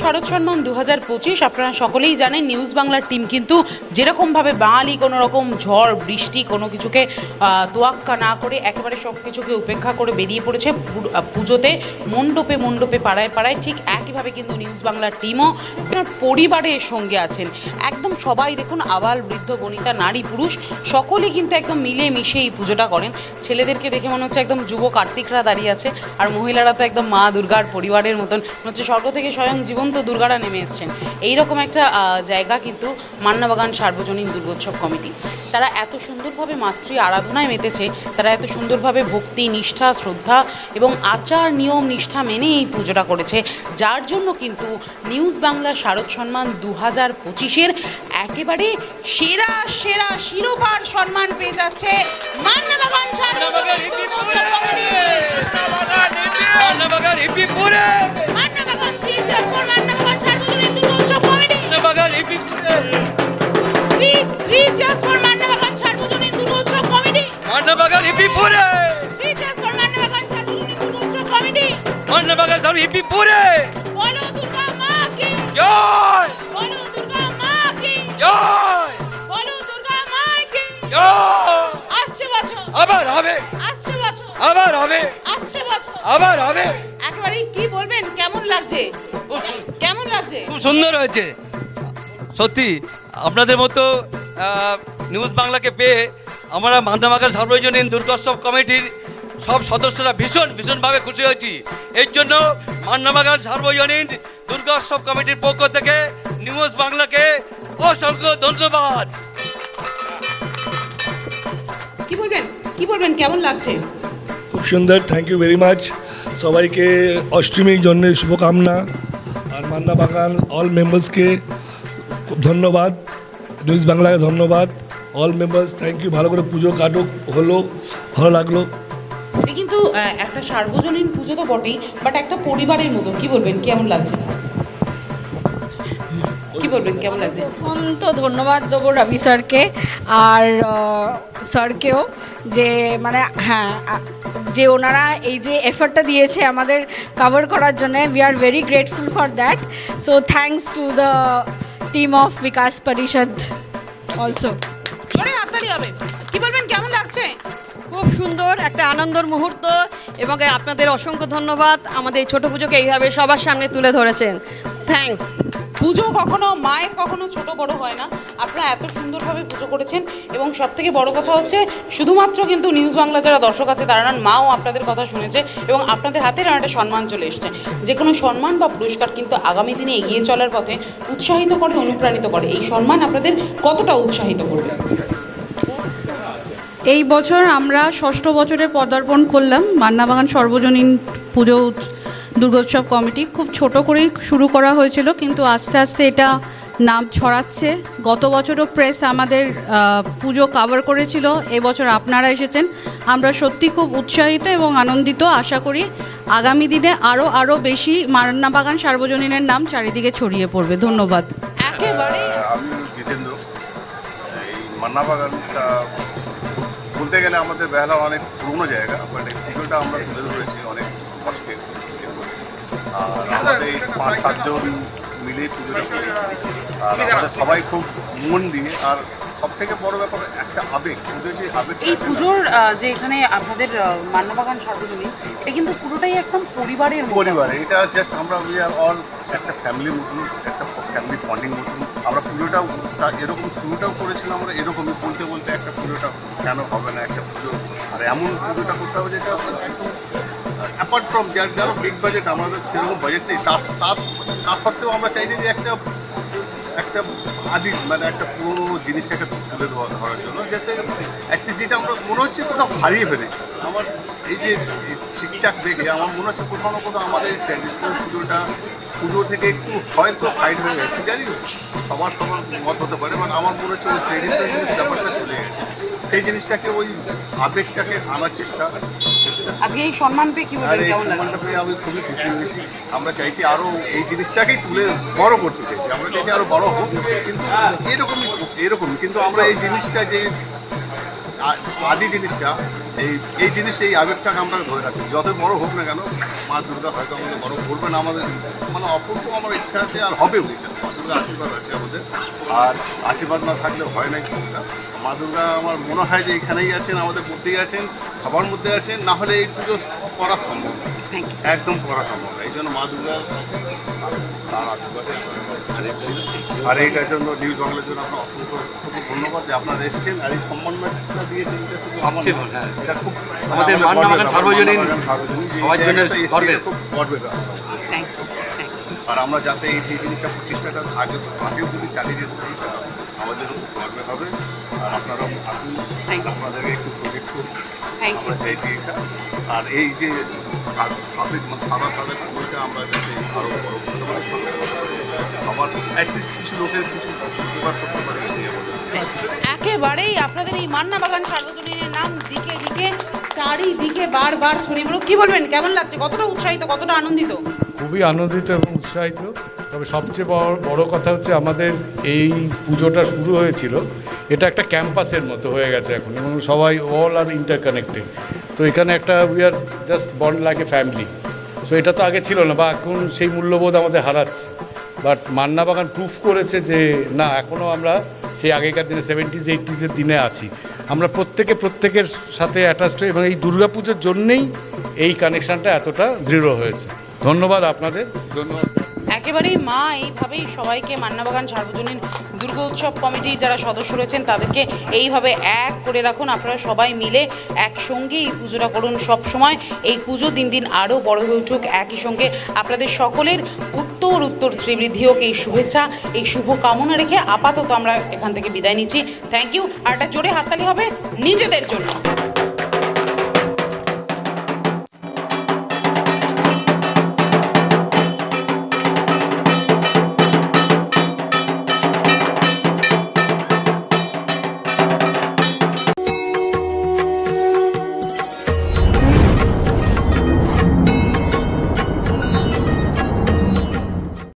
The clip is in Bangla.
শারদ সম্মান দু হাজার পঁচিশ, আপনারা সকলেই জানেন নিউজ বাংলার টিম কিন্তু যেরকমভাবে বাঙালি কোনো রকম ঝড়, বৃষ্টি কোনো কিছুকে তোয়াক্কা না করে একেবারে সব কিছুকে উপেক্ষা করে বেরিয়ে পড়েছে পুজোতে, মণ্ডপে মণ্ডপে পাড়ায় পাড়ায়, ঠিক একইভাবে কিন্তু নিউজ বাংলার টিমও আপনার পরিবারের সঙ্গে আছেন। একদম সবাই দেখুন, আবাল বৃদ্ধ, বনিতা, নারী, পুরুষ সকলে কিন্তু একদম মিলে মিশে এই পুজোটা করেন। ছেলেদেরকে দেখে মনে হচ্ছে একদম যুব কার্তিকরা দাঁড়িয়ে আছে, আর মহিলারা তো একদম মা দুর্গার পরিবারের মতন। হচ্ছে স্বর্গ থেকে স্বয়ং জীবন্ত দুর্গারা নেমে এসছেন। এইরকম একটা জায়গা কিন্তু মান্নাবাগান সার্বজনীন দুর্গোৎসব কমিটি। তারা এত সুন্দরভাবে মাতৃ আরাধনায় মেতেছে তারা এত সুন্দরভাবে ভক্তি নিষ্ঠা শ্রদ্ধা এবং আচার নিয়ম নিষ্ঠা মেনে এই পুজোটা করেছে। যার জন্য কিন্তু নিউজ বাংলা শারদ সম্মান দু হাজার পঁচিশের একেবারে সেরা সেরা শিরোপার সম্মান পেয়ে যাচ্ছে মান্নাবাগান সার্বজনীন দুর্গোৎসব কমিটি। মান্নাবাগান হিপি পুরে। মান্নাবাগান সব হিপি পুরে। বলো দুর্গা মা কি জয়। বলো দুর্গা মা কি জয়। বলো দুর্গা মা কি জয়। আসছে বছর। আবার হবে। আসছে বছর। আবার হবে। আসছে বছর। আবার হবে। একেবারে কি বলবেন? কেমন লাগছে? কেমন লাগছে? খুব সুন্দর হয়েছে। সত্যি আপনাদের মতো নিউজ বাংলাকে পেয়ে আমরা মান্নাবাগান সার্বজনীন দুর্গোৎসব কমিটির সব সদস্যরা ভীষণ ভীষণভাবে খুশি হয়েছি। এর জন্য মান্নাবাগান সার্বজনীন দুর্গোৎসব কমিটির পক্ষ থেকে নিউজ বাংলাকে অসংখ্য ধন্যবাদ। কি বলবেন? কি বলবেন? কেমন লাগছে? খুব সুন্দর থ্যাংক ইউ ভেরি মাচ সবাইকে অষ্টমীর জন্য শুভকামনা। মান্না বাগান অল মেম্বার্সকে ধন্যবাদ। নিউজ বাংলাকে ধন্যবাদ। অল মেম্বার্স থ্যাংক ইউ ভালো করে পুজো কাটুক হলো ভালো লাগল। এটা কিন্তু একটা সার্বজনীন পুজো তো বটেই বাট একটা পরিবারের মতো। কি বলবেন? কেমন লাগছে? কি বলবেন? কেমন লাগছে? প্রথম তো ধন্যবাদ দেবো রবি স্যারকে আর স্যারকেও। যে মানে হ্যাঁ যে ওনারা এই যে এফার্টটা দিয়েছে আমাদের কভার করার জন্য we are very grateful for that so thanks to the team of Bikash Parishad also হবে। কি বলবেন কেমন লাগছে? খুব সুন্দর একটা আনন্দর মুহূর্ত এবং আপনাদের অসংখ্য ধন্যবাদ। আমাদের এই ছোট পুজোকে এইভাবে সবার সামনে তুলে ধরেছেন। থ্যাঙ্কস পুজো কখনো মায়ের, কখনো ছোট বড় হয় না। আপনারা এত সুন্দরভাবে পুজো করেছেন এবং সব থেকে বড় কথা হচ্ছে, শুধুমাত্র কিন্তু নিউজ বাংলা যারা দর্শক আছে, তারা মাও আপনাদের কথা শুনেছে এবং আপনাদের হাতে একটা সম্মান চলে এসেছে। যে কোনো সম্মান বা পুরস্কার কিন্তু আগামী দিনে এগিয়ে চলার পথে উৎসাহিত করে, অনুপ্রাণিত করে। এই সম্মান আপনাদের কতটা উৎসাহিত করবে? এই বছর আমরা ষষ্ঠ বছরে পদার্পণ করলাম। মান্নাবাগান সর্বজনীন পুজো দুর্গোৎসব কমিটি খুব ছোট করেই শুরু করা হয়েছিল কিন্তু আস্তে আস্তে এটা নাম ছড়াচ্ছে। গত বছরও প্রেস আমাদের পুজো কাভার করেছিল এবছর আপনারা এসেছেন। আমরা সত্যি খুব উৎসাহিত এবং আনন্দিত আশা করি আগামী দিনে আরও আরও বেশি মান্নাবাগান সার্বজনীনের নাম চারিদিকে ছড়িয়ে পড়বে। ধন্যবাদ। একেবারে। আমি জিতেন্দ্র। এই মান্না বাগানটা বলতে গেলে আমাদের বেহালা অনেক পুরনো জায়গা বাট এই আমরা তুলে ধরেছি অনেক কষ্টে। আর আমাদের পাঁচ সাতজন মিলে পুজোটা করেছি আর আমাদের সবাই খুব মন দিয়ে। আর সব থেকে বড় ব্যাপার একটা আবেগ। পুজো যে আবেগ এই পুজোর যে এখানে আপনাদের আহ, মান্নাবাগান সার্বজনীন এটা কিন্তু পুরোটাই একদম পরিবারের। পরিবার। এটা জাস্ট আমরা উই আর অল একটা ফ্যামিলির মতন একটা ফ্যামিলি বন্ডিং মতন। আমরা পুজোটাও এরকম শুরুটাও করেছিলাম আমরা এরকমই। বলতে বলতে একটা পুজোটা কেন হবে না একটা পুজো। আর এমন পুজোটা করতে হবে যেটা একদম অ্যাপার্ট ফ্রম যার যারা বিগ বাজেট আমাদের সেরকম বাজেট নেই। তার তার তার সত্ত্বেও আমরা চাইছি যে একটা একটা আদি মানে একটা পুরোনো জিনিসটাকে তুলে ধরা- ধরার জন্য, যাতে অ্যাটলিস্ট যেটা আমরা, মনে হচ্ছে কোথাও হারিয়ে ফেলেছি। আমার এই যে ঠিকঠাক দেখে আমার মনে হচ্ছে কোথাও না কোথাও আমাদের ট্র্যাডিশনাল পুজোটা, পুজো থেকে একটু হয়তো সাইড হয়ে গেছে, জানি সবার সবার মত হতে পারে বাট আমার মনে হচ্ছে ওই ট্র্যাডিশনাল জিনিস ব্যাপারটা চলে গেছে। সেই জিনিসটাকে, ওই আবেগটাকে আনার চেষ্টা আজকে এই সম্মান পেয়ে কি আর বলবেন কেমন সম্মানটা পেয়ে আমি খুবই খুশি হয়েছি। আমরা চাইছি আরও এই জিনিসটাকেই তুলে বড় করতে চাইছি। আমরা চাইছি আরও বড় হোক কিন্তু এরকমই এরকমই। কিন্তু আমরা এই জিনিসটা যে আদি জিনিসটা, এই এই জিনিস এই আবেগটাকে আমরা ধরে রাখি। যত বড় হোক না কেন, মা দুর্গা হয়তো আমাদের বড় করবে না আমাদের। মানে অপূর্ব আমার ইচ্ছা আছে আর হবে ওইটা মা দুর্গা আশীর্বাদ আছে আমাদের। আর আশীর্বাদ না থাকলে হয় কিছুটা মা দুর্গা আমার মনে হয় যে এখানেই আছেন, আমাদের মধ্যেই আছেন, সবার মধ্যে আছেন, না হলে এই পুজো করা সম্ভব। একদম করা সম্ভব। এই জন্য মা দুর্গার তার আশীর্বাদে। আর এইটার জন্য নিউজ বাংলার জন্য আপনার অসংখ্য অসংখ্য ধন্যবাদ যে আপনারা এসেছেন আর এই সম্মানটা এটা শুধু সবচেয়ে হ্যাঁ। এটা খুব আমাদের মান্না সার্বজনীন সবার জন্য গর্বের। খুব গর্বের আর আমরা যাতে এই জিনিসটা প্রচেষ্টাটা আগে আগেও যদি চালিয়ে যেতে পারি আমাদের হবে। আর আপনারা আসুন। আপনাদেরকে একটু প্রজেক্ট করুন। আমরা চাইছি এটা। আর এই যে সা- সাদে মানে সাদা আমরা যাতে আরও বড় করতে পারি সবার অ্যাটলিস্ট কিছু লোকের কিছু উপকার করতে পারি একেবারেই আপনাদের এই মান্না বাগান সার্বজনীনের নাম দিকে দিকে চারিদিকে বারবার ছড়িয়ে পড়ো কি বলবেন? কেমন লাগছে? কতটা উৎসাহিত কতটা আনন্দিত? খুবই আনন্দিত এবং উৎসাহিত। তবে সবচেয়ে বড় বড় কথা হচ্ছে আমাদের এই পুজোটা শুরু হয়েছিল। এটা একটা ক্যাম্পাসের মতো হয়ে গেছে এখন এবং সবাই অল আর ইন্টারকানেক্টেড তো এখানে একটা উই আর জাস্ট বন্ড লাগে ফ্যামিলি সো এটা তো আগে ছিল না বা এখন সেই মূল্যবোধ আমাদের হারাচ্ছে। বাট মান্না বাগান প্রুফ করেছে যে না এখনও আমরা সেই আগেকার দিনে সেভেন্টিজ এইটিজের দিনে আছি। আমরা প্রত্যেকে প্রত্যেকের সাথে অ্যাটাচড এবং এই দুর্গাপুজোর জন্যেই এই কানেকশানটা এতটা দৃঢ় হয়েছে। ধন্যবাদ আপনাদের। ধন্যবাদ। একেবারেই মা এইভাবেই সবাইকে মান্নাবাগান সার্বজনীন দুর্গা উৎসব কমিটির যারা সদস্য রয়েছেন, তাদেরকে এইভাবে এক করে রাখুন। আপনারা সবাই মিলে একসঙ্গে এই পুজোটা করুন সব সময় এই পুজো দিন দিন আরও বড় হয়ে উঠুক। একই সঙ্গে আপনাদের সকলের উত্তর উত্তর শ্রীবৃদ্ধি হোক। এই শুভেচ্ছা, এই শুভ কামনা রেখে আপাতত আমরা এখান থেকে বিদায় নিচ্ছি। থ্যাংক ইউ আর একটা জোরে হাততালি হবে নিজেদের জন্য।